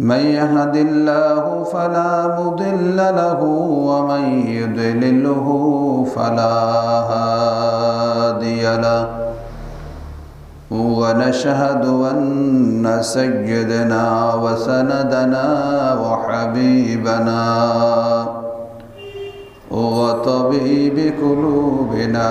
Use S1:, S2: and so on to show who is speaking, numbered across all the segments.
S1: من يهد الله فلا مضل له ومن يضلله فلا هادي له. ونشهد أن سيدنا وسندنا وحبيبنا وطبيب قلوبنا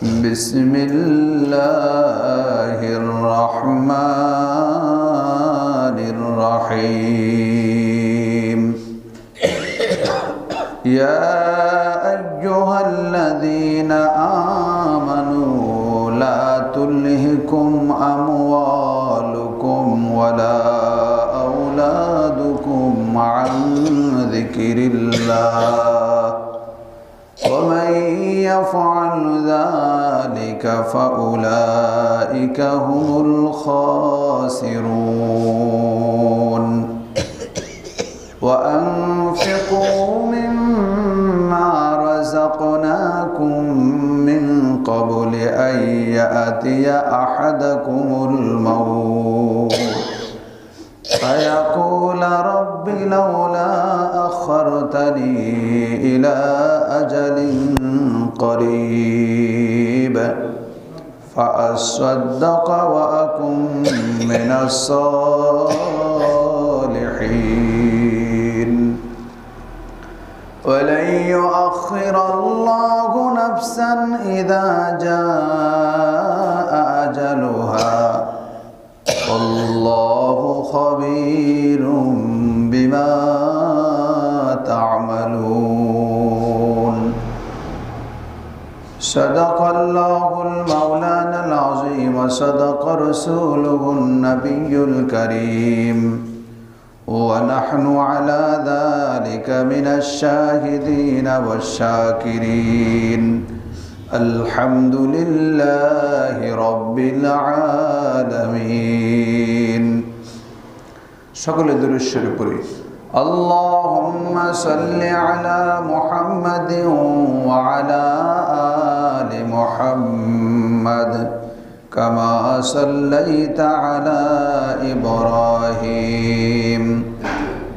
S1: بسم الله الرحمن الرحيم. يا أيها الذين آمنوا لا تلهكم أموالكم ومن يفعل ذلك فأولئك هم الخاسرون. وأنفقوا مما رزقناكم من قبل أن يأتي أحدكم الموت. فيقول رب لولا أخرتني إلى أجل قريب فأصدق وأكن من الصالحين. ولن يؤخر الله نفسا إذا جاء أجلها. خبير بما تعملون. صدق الله المولانا العظيم وصدق رسوله النبي الكريم. ونحن على ذلك من الشاهدين والشاكرين. الحمد لله رب العالمين. সকলে দুরুশ্বর করি اللهم صل على محمد وعلى آل محمد كما صليت على إبراهيم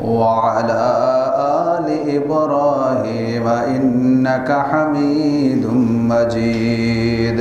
S1: وعلى آل إبراهيم إنك حميد مجيد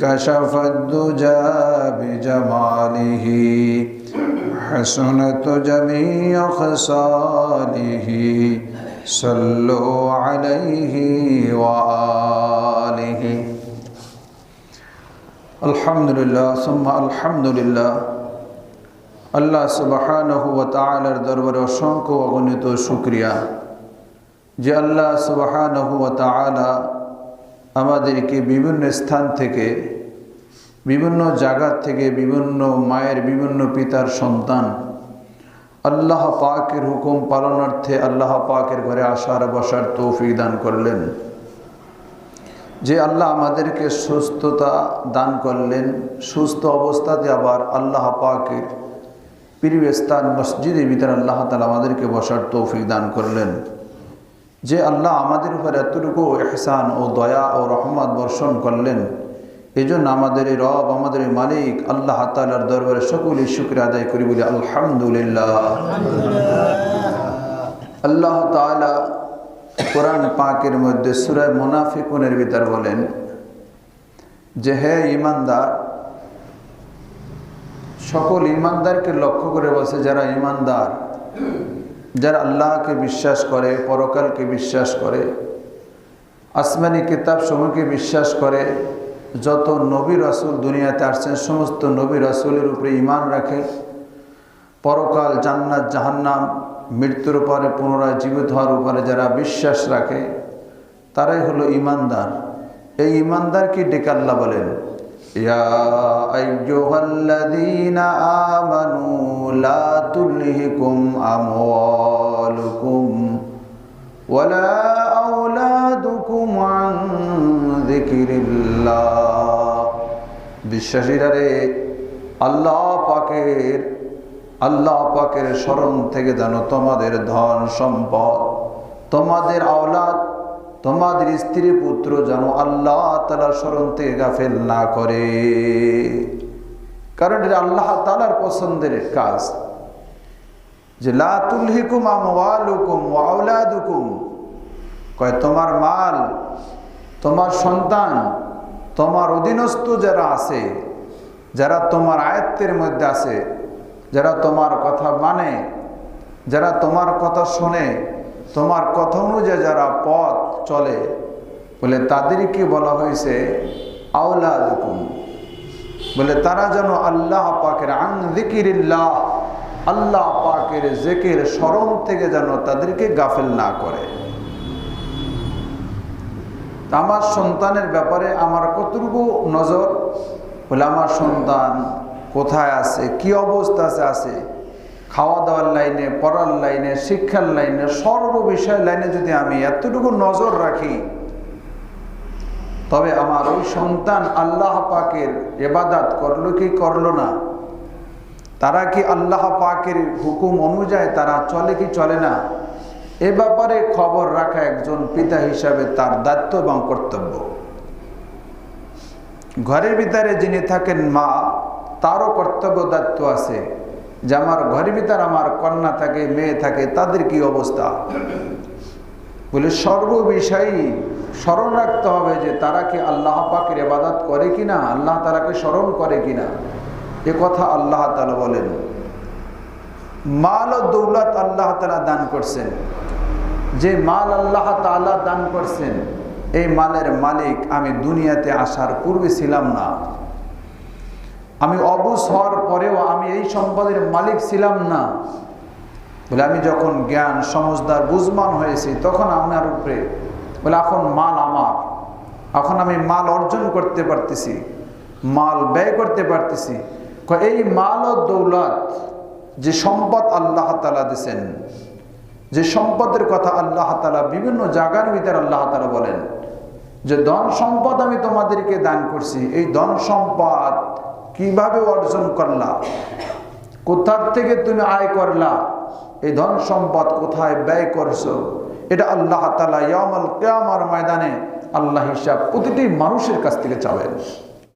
S1: كشف الدجى بجماله حسنت جميع خصاله صلوا عليه وآله আলহামদুলিল্লাহ সুম্মা আলহামদুলিল্লাহ আল্লাহ সুবাহানহু ওয়া তাআলার দরবারে অসংখ্য অগণিত শুকরিয়া যে আল্লাহ সুবাহানহু ওয়া তাআলা আমাদেরকে বিভিন্ন স্থান থেকে বিভিন্ন জায়গা থেকে বিভিন্ন মায়ের, বিভিন্ন পিতার সন্তান। আল্লাহ পাকের হুকুম পালনার্থে আল্লাহ পাকের ঘরে আসার, বসার তৌফিক দান করলেন। যে আল্লাহ আমাদেরকে সুস্থতা দান করলেন, সুস্থ অবস্থাতে আবার আল্লাহ পাকের প্রিয় স্থান, মসজিদের ভিতরে আল্লাহ তালা আমাদেরকে বসার তৌফিক দান করলেন। যে আল্লাহ আমাদের উপর এতটুকু এহসান ও দয়া ও রহমত বর্ষণ করলেন এই জন্য আমাদের এই রব, আমাদের এই মালিক আল্লাহ তালার দরবারে সকলেই শুক্র আদায় করি বলি আলহামদুলিল্লাহ। আল্লাহ তালা কোরআন পাকের মধ্যে সুরায় মুনাফিকুনের ভিতর বলেন যে, হে ইমানদার সকল ইমানদারকে লক্ষ্য করে বসে যারা ইমানদার যারা আল্লাহকে বিশ্বাস করে, পরকালকে বিশ্বাস করে, আসমানি কিতাব সমূহকে বিশ্বাস করে যত নবী রাসুল দুনিয়াতে আসছেন, সমস্ত নবী রাসুলের উপরে ইমান রাখে পরকাল জান্নাত, জাহান্নাম, মৃত্যুর পরে পুনরায় জীবিত হওয়ার উপরে যারা বিশ্বাস রাখে, তারাই হলো ইমানদার এই ইমানদারকে ডেকে আল্লাহ বলেন? ইয়া বিশ্বাসীরা রে আল্লাহ পাকের আল্লাহ পাকের স্মরণ থেকে যেন তোমাদের ধন সম্পদ, তোমাদের আওলাদ, তোমাদের স্ত্রী পুত্র যেন আল্লাহ তালার স্মরণ থেকে গাফেল না করে। কারণ এটা আল্লাহ তালার পছন্দের কাজ। যে লাতুলহিকুম আমওয়ালুকুম ওয়াউলাদুকুম কয়, তোমার মাল, তোমার সন্তান তোমার অধীনস্থ যারা আছে, যারা তোমার আয়ত্তের মধ্যে আছে, যারা তোমার কথা মানে যারা তোমার কথা শোনে, তোমার কথা অনুযায়ী যারা পথ চলে, বলে তাদেরকে বলা হয়েছে আউলা দুকুম বলে তারা যেন আল্লাহ পাকের আং জিকিরিল্লাহ আল্লাহ পাকের জেকের স্মরণ থেকে যেন তাদেরকে গাফেল না করে। আমার সন্তানের ব্যাপারে আমার কতটুকু নজর? বলে, আমার সন্তান কোথায় আছে? কি অবস্থা আছে? আছে। খাওয়া দাওয়ার লাইনে, পড়ার লাইনে, শিক্ষার লাইনে, সর্ব বিষয় লাইনে যদি আমি এতটুকু নজর রাখি, তবে আমার ওই সন্তান আল্লাহ পাকের এবাদাত করল কি করল না? তারা কি আল্লাহ পাকের হুকুম অনুযায়ী তারা চলে কি চলে না? এ ব্যাপারে খবর রাখা একজন পিতা হিসাবে তার দায়িত্ব এবং কর্তব্য। ঘরের ভিতরে যিনি থাকেন মা, তারও কর্তব্য দায়িত্ব আছে যে আমার ঘরের ভিতরে আমার কন্যা থাকে, মেয়ে থাকে, তাদের কি অবস্থা? বলে সর্ব বিষয়ই স্মরণ রাখতে হবে যে তারা কি আল্লাহ পাকের এবাদাত করে কিনা? আল্লাহ তারাকে স্মরণ করে কিনা? এ কথা আল্লাহ তালা বলেন। মাল ও দৌলত আল্লাহ তালা দান করছেন। যে মাল আল্লাহ তালা দান করছেন, এই মালের মালিক আমি দুনিয়াতে আসার পূর্বে ছিলাম না। আমি অবুস হওয়ার পরেও আমি এই সম্পদের মালিক ছিলাম না। বলে আমি যখন জ্ঞান সমজদার বুঝমান হয়েছি, তখন আমার উপরে বলে, এখন মাল আমার। এখন আমি মাল অর্জন করতে পারতেছি, মাল ব্যয় করতে পারতেছি। এই মাল ও দৌলত যে সম্পদ আল্লাহ তালা দিছেন যে সম্পদের কথা আল্লাহ তালা বিভিন্ন জায়গার ভিতরে আল্লাহ তালা বলেন, যে ধন সম্পদ আমি তোমাদেরকে দান করছি, এই ধন সম্পদ কীভাবে অর্জন করলা? কোথার থেকে তুমি আয় করলা? এই ধন সম্পদ কোথায় ব্যয় করছ? এটা আল্লাহ তালা ইয়ামাল কেয়ামার ময়দানে আল্লাহ হিসাব প্রতিটি মানুষের কাছ থেকে চাবেন।